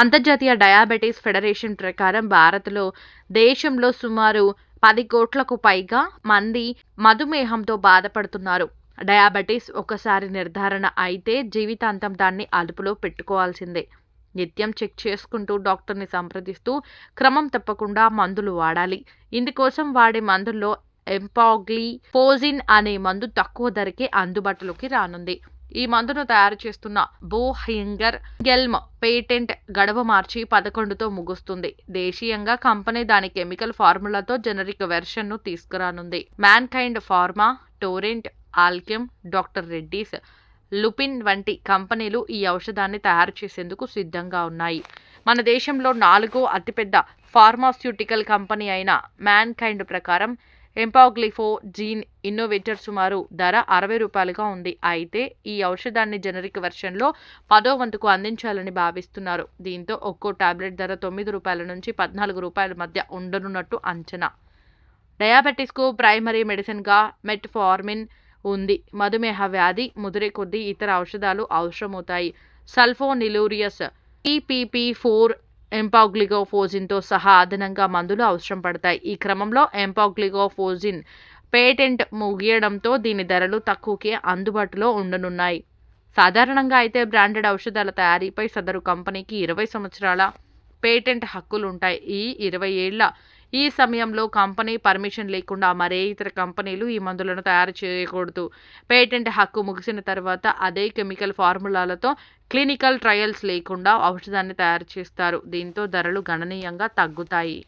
అంతర్జాతీయ diabetes federation ప్రకారం భారత్లో దేశంలో సుమారు పది కోట్లకు పైగా మంది మధుమేహంతో బాధపడుతున్నారు. డయాబెటీస్ ఒకసారి నిర్ధారణ అయితే జీవితాంతం దాన్ని అదుపులో పెట్టుకోవాల్సిందే. నిత్యం చెక్ చేసుకుంటూ డాక్టర్ని సంప్రదిస్తూ క్రమం తప్పకుండా మందులు వాడాలి. ఇందుకోసం వాడే మందుల్లో ఎంపాగ్లీ ఫోజిన్ అనే మందు తక్కువ ధరకే అందుబాటులోకి రానుంది. ఈ మందును తయారు చేస్తున్న బోహింగర్ గెల్మ్ పేటెంట్ గడవ మార్చి పదకొండుతో ముగుస్తుంది. దేశీయంగా కంపెనీ దాని కెమికల్ ఫార్ములాతో జనరిక్ వెర్షన్ను తీసుకురానుంది. Mankind pharma Torrent Alkem doctor Reddy's Lupin వంటి కంపెనీలు ఈ ఔషధాన్ని తయారు చేసేందుకు సిద్ధంగా ఉన్నాయి. మన దేశంలో నాలుగో అతిపెద్ద ఫార్మాస్యూటికల్ కంపెనీ అయిన మ్యాన్ కైండ్ ప్రకారం ఎంపాగ్లిఫో జీన్ ఇన్నోవేటర్ సుమారు ధర అరవై రూపాయలుగా ఉంది. అయితే ఈ ఔషధాన్ని జనరిక్ వెర్షన్లో పదో వంతుకు అందించాలని భావిస్తున్నారు. దీంతో ఒక్కో టాబ్లెట్ ధర తొమ్మిది రూపాయల నుంచి పద్నాలుగు రూపాయల మధ్య ఉండనున్నట్టు అంచనా. డయాబెటీస్కు ప్రైమరీ మెడిసిన్గా మెట్ఫార్మిన్ ఉంది. మధుమేహ వ్యాధి ముదిరే కొద్దీ ఇతర ఔషధాలు అవసరమవుతాయి. సల్ఫోనిలూరియస్ ఈపీపీ ఫోర్ ఎంపాగ్లిగోఫోజిన్తో సహా అదనంగా మందులు అవసరం పడతాయి. ఈ క్రమంలో ఎంపాగ్లిగోఫోజిన్ పేటెంట్ ముగియడంతో దీని ధరలు తక్కువకే అందుబాటులో ఉండనున్నాయి. సాధారణంగా అయితే బ్రాండెడ్ ఔషధాల తయారీపై సదరు కంపెనీకి ఇరవై సంవత్సరాల పేటెంట్ హక్కులు ఉంటాయి ఈ ఇరవై ఏళ్ళ ఈ సమయంలో కంపెనీ పర్మిషన్ లేకుండా మరే ఇతర కంపెనీలు ఈ మందులను తయారు చేయకూడదు. పేటెంట్ హక్కు ముగిసిన తర్వాత అదే కెమికల్ ఫార్ములాలతో క్లినికల్ ట్రయల్స్ లేకుండా ఔషధాన్ని తయారు చేస్తారు. దీంతో ధరలు గణనీయంగా తగ్గుతాయి.